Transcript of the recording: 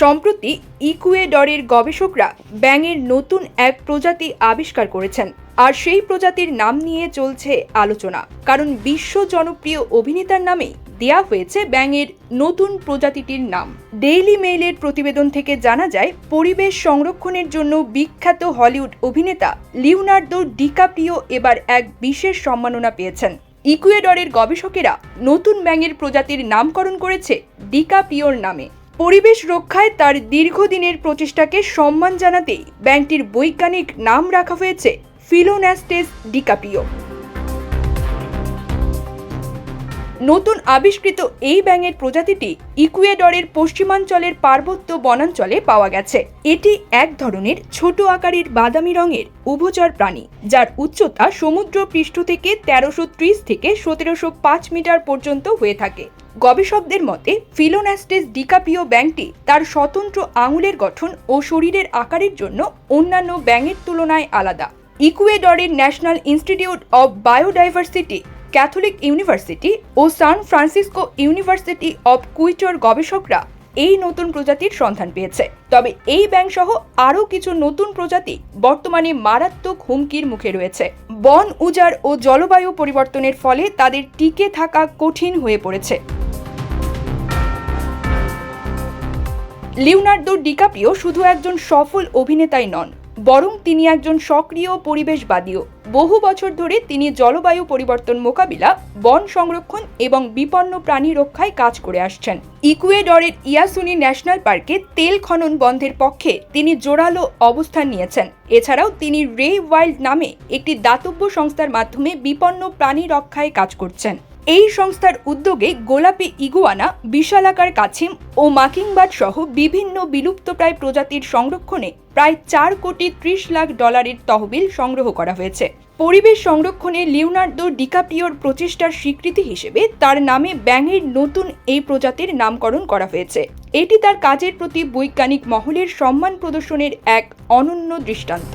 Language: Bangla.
সম্প্রতি ইকুয়েডরের গবেষকরা ব্যাঙের নতুন এক প্রজাতি আবিষ্কার করেছেন। আর সেই প্রজাতির নাম নিয়ে চলছে আলোচনা। কারণ বিশ্ব জনপ্রিয় অভিনেতার নামে দেয়া হয়েছে ব্যাঙের নতুন প্রজাতিটির নাম। ডেইলি মেইলের প্রতিবেদন থেকে জানা যায়, পরিবেশ সংরক্ষণের জন্য বিখ্যাত হলিউড অভিনেতা লিওনার্দো ডিকাপ্রিও এবার এক বিশেষ সম্মাননা পেয়েছেন। ইকুয়েডরের গবেষকেরা নতুন ব্যাঙের প্রজাতির নামকরণ করেছে ডিকাপ্রিওর নামে। পরিবেশ রক্ষায় তার দীর্ঘদিনের প্রচেষ্টাকে সম্মান জানাতেই ব্যাংকটির বৈজ্ঞানিক নাম রাখা হয়েছে ফিলোন্যাস্টেস ডিকাপিও। নতুন আবিষ্কৃত এই ব্যাঙের প্রজাতিটি ইকুয়েডরের পশ্চিমাঞ্চলের পার্বত্য বনাঞ্চলে পাওয়া গেছে। এটি এক ধরনের ছোট আকারের বাদামি রঙের উভচর প্রাণী, যার উচ্চতা সমুদ্র পৃষ্ঠ থেকে তেরোশো থেকে সতেরোশো পাঁচ মিটার পর্যন্ত হয়ে থাকে। গবেষকদের মতে ফিলোন্যাস্টেস ডিকাপিও ব্যাংকটি তার স্বতন্ত্র আঙুলের গঠন ও শরীরের আকারের জন্য অন্যান্য ব্যাঙের তুলনায় আলাদা। ইকুয়েডরের national institute of biodiversity catholic university O San Francisco university of কুইটোর গবেষকরা এই নতুন প্রজাতির সন্ধান পেয়েছে। তবে এই ব্যাঙ সহ আরও কিছু নতুন প্রজাতি বর্তমানে মারাত্মক হুমকির মুখে রয়েছে। বন উজাড় ও জলবায়ু পরিবর্তনের ফলে তাদের টিকে থাকা কঠিন হয়ে পড়েছে। লিওনার্দো ডিকাপ্রিও শুধু একজন সফল অভিনেতাই নন বরং তিনি একজন সক্রিয় পরিবেশবাদীও। বহু বছর ধরে তিনি জলবায়ু পরিবর্তন মোকাবিলা, বন সংরক্ষণ এবং বিপন্ন প্রাণী রক্ষায় কাজ করে আসছেন। ইকুয়েডরের ইয়াসুনি ন্যাশনাল পার্কে তেল খনন বন্ধের পক্ষে তিনি জোরালো অবস্থান নিয়েছেন। এছাড়াও তিনি রে ওয়াইল্ড নামে একটি দাতব্য সংস্থার মাধ্যমে বিপন্ন প্রাণী রক্ষায় কাজ করছেন। এই সংস্থার উদ্যোগে গোলাপি ইগুয়ানা, বিশালাকার কাছিম ও মাকিংবার্ড সহ বিভিন্ন বিলুপ্তপ্রায় প্রজাতির সংরক্ষণে প্রায় চার কোটি ত্রিশ লাখ ডলারের তহবিল সংগ্রহ করা হয়েছে। পরিবেশ সংরক্ষণে লিওনার্দো ডিকাপ্রিওর প্রচেষ্টার স্বীকৃতি হিসেবে তার নামে ব্যাঙের নতুন এই প্রজাতির নামকরণ করা হয়েছে। এটি তার কাজের প্রতি বৈজ্ঞানিক মহলের সম্মান প্রদর্শনের এক অনন্য দৃষ্টান্ত।